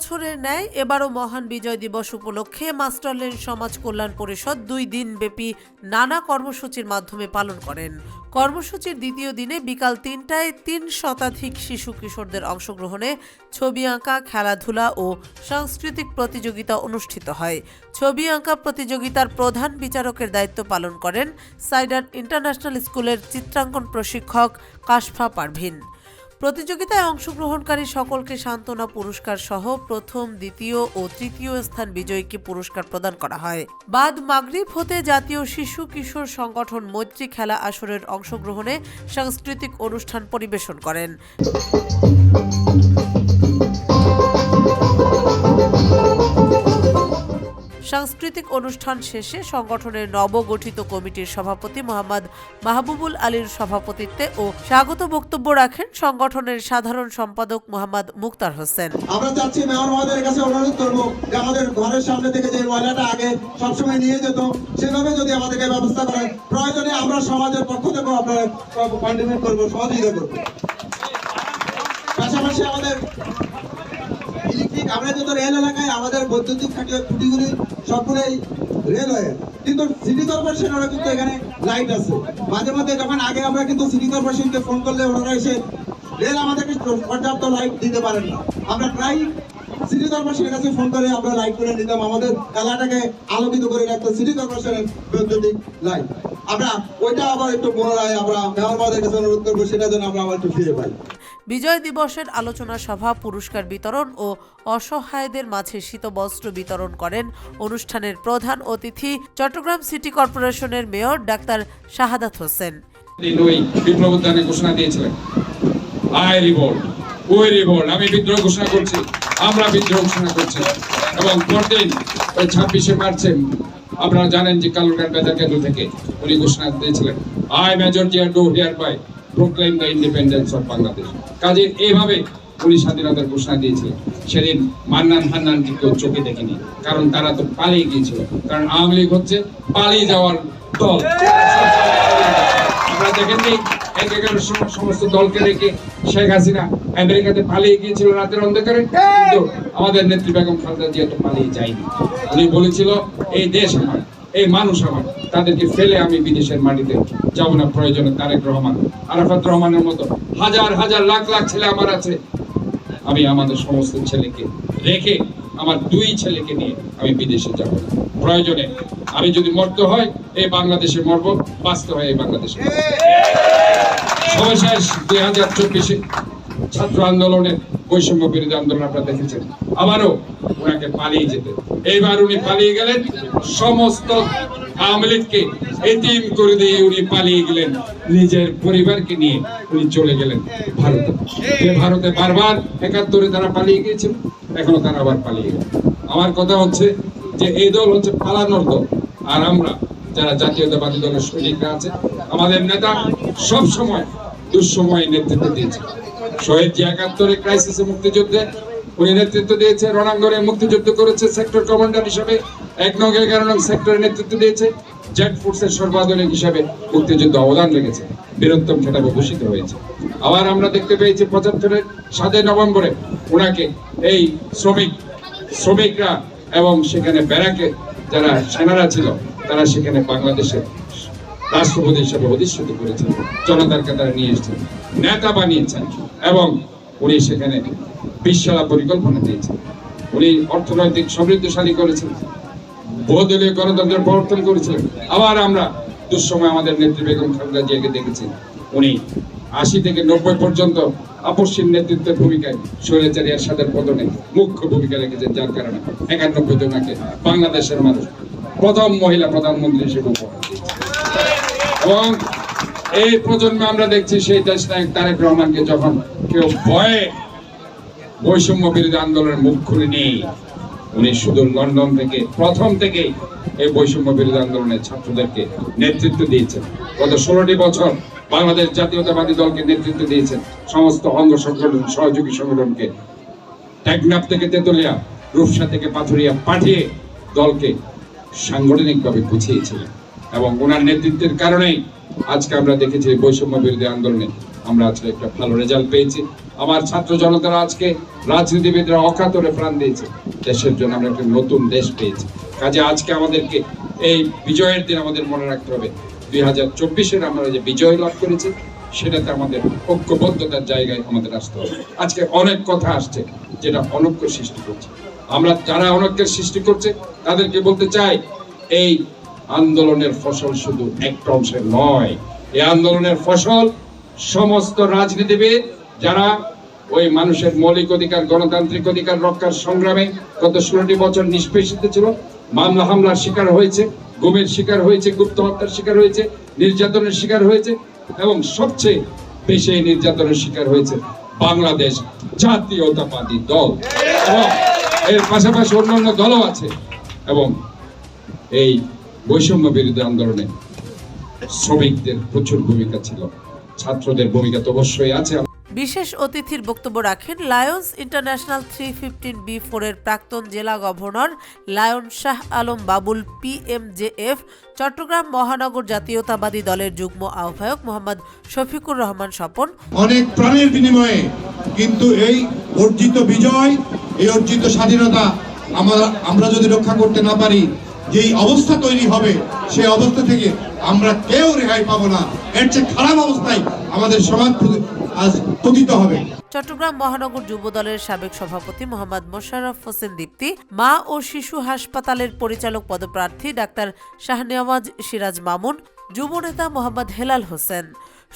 বছরের ন্যায় এবারও মহান বিজয় দিবস উপলক্ষে মাস্টারলেন সমাজ কল্যাণ পরিষদ দুই দিন ব্যাপী নানা কর্মসূচির মাধ্যমে পালন করেন। কর্মসূচির দ্বিতীয় দিনে বিকাল তিনটায় তিন শতাধিক শিশু কিশোরদের অংশগ্রহণে ছবি আঁকা, খেলাধুলা ও সাংস্কৃতিক প্রতিযোগিতা অনুষ্ঠিত হয়। ছবি আঁকা প্রতিযোগিতার প্রধান বিচারকের দায়িত্ব পালন করেন সাইডার ইন্টারন্যাশনাল স্কুলের চিত্রাঙ্কন প্রশিক্ষক কাশফা পারভিন। প্রতিযোগিতায় অংশগ্রহণকারী সকলকে সান্ত্বনা পুরস্কার সহ প্রথম, দ্বিতীয় ও তৃতীয় স্থান বিজয়ীকে পুরস্কার প্রদান করা হয়। বাদ মাগরিব হতে জাতীয় শিশু কিশোর সংগঠন মৈত্রী খেলা আসরের অংশগ্রহণে সাংস্কৃতিক অনুষ্ঠান পরিবেশন করেন। সাংস্কৃতিক অনুষ্ঠান শেষে সংগঠনের নবগঠিত কমিটির সভাপতি মোহাম্মদ মাহবুবুল আলীর সভাপতিত্বে ও স্বাগত বক্তব্য রাখেন সংগঠনের সাধারণ সম্পাদক মোহাম্মদ মুক্তার হোসেন। আমরা চাচ্ছি মেয়র মহোদয়ের কাছে অনুরোধ করব যে আমাদের ঘরের সামনে থেকে যে ময়লাটা আগে সবসময় নিয়ে যেত, সেভাবে যদি আমাদেরকে ব্যবস্থা করেন, প্রয়োজনে আমরা সমাজের পক্ষ করব, সহযোগিতা করব। পাশাপাশি আমাদের ইলেকট্রিক আমরা যত রেল এলাকায় আমাদের বৈদ্যুতিক খাটিয়ে খুঁটিগুলি সবগুলোই রেলওয়ে কিন্তু সিটি কর্পোরেশনেরও কিন্তু এখানে লাইট আছে। মাঝে মধ্যে যখন আগে আমরা কিন্তু সিটি কর্পোরেশনকে ফোন করলে ওনারা এসে রেল আমাদেরকে পর্যাপ্ত লাইট দিতে পারেন না। আমরা প্রায় সিটি কর্পোরেশনের কাছে ফোন করে আমরা লাইট করে নিতাম। আমাদের এলাকাটাকে আলোকিত করে রাখতো সিটি কর্পোরেশনের বৈদ্যুতিক লাইট আমরা ওইটা আবার একটু পুনরায় আমরা মেয়র কাছে অনুরোধ করব, সেটা যেন আমরা আবার একটু ফিরে পাই। বিজয় দিবসের আলোচনা সভা, পুরস্কার বিতরণ ও অসহায়দের মাঝে শীতবস্ত্র বিতরণ করেন অনুষ্ঠানের প্রধান অতিথি চট্টগ্রাম সিটি কর্পোরেশনের মেয়র ডাক্তার শাহাদাত হোসেন। ঘোষণা দিয়েছিলেন। আই আমি বিদ্রোহ ঘোষণা করছি, আমরা বিদ্রোহ ঘোষণা করছি। এবং পরদিন ছাব্বিশে মার্চে, আপনারা জানেন যে কালুরঘাট বেতার কেন্দ্র থেকে উনি ঘোষণা দিয়েছিলেন। I major Ziaur do hereby. Proclaim the independence of Bangladesh কাজে এইভাবে উনি স্বাধীনতার ঘোষণা দিয়েছিলেন সেদিন মান্নান হান্নানকে কেউ চোখে দেখেনি, কারণ তারা তো পালিয়ে গিয়েছিল। কারণ আওয়ামী লীগ হচ্ছে পালিয়ে যাওয়ার দল। আমরা দেখেননি এক একের সমস্ত দলকে রেখে শেখ হাসিনা আমেরিকাতে পালিয়ে গিয়েছিল রাতের অন্ধকারে, কিন্তু আমাদের নেত্রী বেগম খালেদা জিয়া তো পালিয়ে যায়নি। উনি বলেছিল, এই দেশ আমার, এই মানুষ আমার। তাদেরকে ফেলে আমি বিদেশের মাটিতে যাব না, প্রয়োজনে তারেক রহমান, আরাফাত রহমানের মতো হাজার হাজার, লাখ লাখ ছেলে আমার আছে। আমি আমাদের সমস্ত ছেলেকে রেখে, আমার দুই ছেলেকে নিয়ে আমি বিদেশে যাব প্রয়োজনে আমি যদি মরতে হয়, এই বাংলাদেশে মরব, বাঁচতে হয় এই বাংলাদেশে সর্বশেষ দুই হাজার চব্বিশে ছাত্র আন্দোলনের বৈষম্য বিরোধী আন্দোলন আপনারা দেখেছেন। আবারও ওনাকে পালিয়ে যেতে। এইবার উনি পালিয়ে গেলেন সমস্ত এতিম করে দিয়ে উনি পালিয়ে গেলেন। নিজের পরিবারকে নিয়ে উনি চলে গেলেন ভারতে। যে ভারতে বারবার একাত্তরে তারা পালিয়ে গিয়েছিল, এখনও তারা আবার পালিয়ে গেল আমার কথা হচ্ছে যে এই দল হচ্ছে পালানোর দল। আর আমরা যারা জাতীয়তাবাদী দলের সৈনিকরা আছে, আমাদের নেতা সব সময় দুঃসময় নেতৃত্ব দিয়েছে। শহীদ জি একাত্তরে ক্রাইসিসে মুক্তিযুদ্ধে উনি নেতৃত্ব দিয়েছে, রণাঙ্গনে মুক্তিযুদ্ধ করেছে সেক্টর কমান্ডার হিসেবে। এক নং এগারো নং সেক্টরে নেতৃত্ব দিয়েছে। জেট ফোর্সের সর্বাধুনিক হিসাবে মুক্তিযুদ্ধ অবদান রেখেছে। বীরত্তম খেতাবে ভূষিত হয়েছে। আবার আমরা দেখতে পেয়েছি পঁচাত্তরের সাতই নভেম্বরে ওনাকে এই শ্রমিক, শ্রমিকরা এবং সেখানে ব্যারাকে যারা সেনারা ছিল, তারা সেখানে বাংলাদেশের রাষ্ট্রপতি হিসেবে অধিষ্ঠিত করেছেন। জনতার তারা নিয়ে এসেছেন। নেতা বানিয়েছেন এবং উনি সেখানে বিশালা পরিকল্পনা দিয়েছেন। উনি অর্থনৈতিক সমৃদ্ধশালী করেছেন। বহুদলীয় গণতন্ত্রের প্রবর্তন করেছিলেন আবার আমরা দুঃসময় আমাদের নেত্রী বেগম খালেদা জিয়াকে দেখেছি। উনি আশি থেকে নব্বই পর্যন্ত আপসীন নেতৃত্বের ভূমিকায় স্বৈরাচারী এরশাদের পতনে মুখ্য ভূমিকা রেখেছেন, যার কারণে একানব্বই জনাকে বাংলাদেশের মানুষ প্রথম মহিলা প্রধানমন্ত্রী হিসেবে উপহার দিয়েছে এবং এই প্রজন্মে আমরা দেখছি সেই দেশ নায়ক তারেক রহমানকে যখন কেউ ভয়ে বৈষম্য বিরোধী আন্দোলনের মুখ খুলে নেই উনি শুধু লন্ডন থেকে, প্রথম থেকে এই বৈষম্য বিরোধী আন্দোলনের ছাত্রদেরকে নেতৃত্ব দিয়েছেন। গত ষোলোটি বছর বাংলাদেশ জাতীয়তাবাদী দলকে নেতৃত্ব দিয়েছেন। সমস্ত অঙ্গ সংগঠন, সহযোগী সংগঠনকে টেকনাফ থেকে তেতুলিয়া, রূপসা থেকে পাথুরিয়া পাঠিয়ে দলকে সাংগঠনিকভাবে গুছিয়েছিলেন এবং ওনার নেতৃত্বের কারণেই আজকে আমরা দেখেছি বৈষম্য বিরোধী আন্দোলনে আমরা আজকে একটা ভালো রেজাল্ট পেয়েছি। আমার ছাত্র জনতারা আজকে রাজনীতিবিদরা অকাতরে প্রাণ দিয়েছে। দেশের জন্য আমরা একটা নতুন দেশ পেয়েছি। কাজে আজকে আমাদেরকে এই বিজয়ের দিন আমাদের মনে রাখতে হবে। দুই হাজার চব্বিশের আমরা যে বিজয় লাভ করেছি, সেটাতে আমাদের ঐক্যবদ্ধতার জায়গায় আমাদের আসতে হবে। আজকে অনেক কথা আসছে যেটা অনৈক্য সৃষ্টি করছে। আমরা যারা অনৈক্যের সৃষ্টি করছে, তাদেরকে বলতে চাই, এই আন্দোলনের ফসল শুধু একটা অংশের নয়। এই আন্দোলনের ফসল সমস্ত রাজনীতিবিদ যারা ওই মানুষের মৌলিক অধিকার, গণতান্ত্রিক অধিকার রক্ষার সংগ্রামে গত ষোলোটি বছর নিষ্পেষিত ছিল। মামলা হামলার শিকার হয়েছে, গুমের শিকার হয়েছে, গুপ্ত হত্যার শিকার হয়েছে, নির্যাতনের শিকার হয়েছে এবং সবচেয়ে বেশি নির্যাতনের শিকার হয়েছে বাংলাদেশ জাতীয়তাবাদী দল। এর পাশাপাশি অন্যান্য দলও আছে এবং এই বৈষম্য বিরোধী আন্দোলনে শ্রমিকদের প্রচুর ভূমিকা ছিল। ছাত্রদের ভূমিকা তো অবশ্যই আছে। বিশেষ অতিথির বক্তব্য রাখেন Lions International three fifteen B ফোরের প্রাক্তন জেলা governor Lion Shah Alam Babul PMJF Chattogram মহানগর জাতীয়তাবাদী দলের যুগ্ম আহ্বায়ক মোহাম্মদ শফিকুর রহমান স্বপন। অনেক প্রাণের বিনিময়ে কিন্তু এই অর্জিত বিজয় এই অর্জিত স্বাধীনতা আমরা আমরা যদি রক্ষা করতে না পারি যেই অবস্থা তৈরি হবে, সেই অবস্থা থেকে আমরা কেউ রেহাই পাবো না। এর চেয়ে খারাপ অবস্থায় আমাদের সমাজ আজ পতিত হবে। চট্টগ্রাম মহানগর যুব দলের সাবেক সভাপতি মোহাম্মদ মোশাররফ হোসেন দীপ্তি, মা ও শিশু হাসপাতালের পরিচালক পদপ্রার্থী ডাক্তার শাহনেওয়াজ সিরাজ মামুন, যুব নেতা মোহাম্মদ হেলাল হোসেন।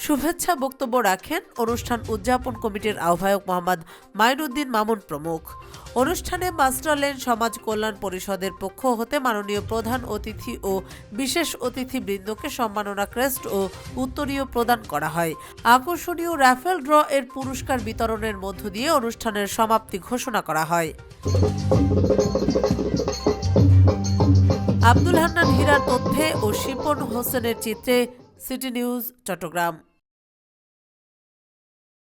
শুভেচ্ছা বক্তব্য রাখেন অনুষ্ঠান উদযাপন কমিটির আহ্বায়ক মোহাম্মদ মাইনুদ্দিন মামুন প্রমুখ। অনুষ্ঠানে মাস্টারলেন সমাজ কল্যাণ পরিষদের পক্ষ হতে মাননীয় প্রধান অতিথি ও বিশেষ অতিথিবৃন্দকে সম্মাননা ক্রেস্ট ও উত্তরীয় প্রদান করা হয়। আকর্ষণীয় রাফেল ড্র এর পুরস্কার বিতরণের মধ্য দিয়ে অনুষ্ঠানের সমাপ্তি ঘোষণা করা হয়। আব্দুল হান্নান হীরার তথ্যে ও শিপন হোসেনের চিত্রে সিটি নিউজ, চট্টগ্রাম।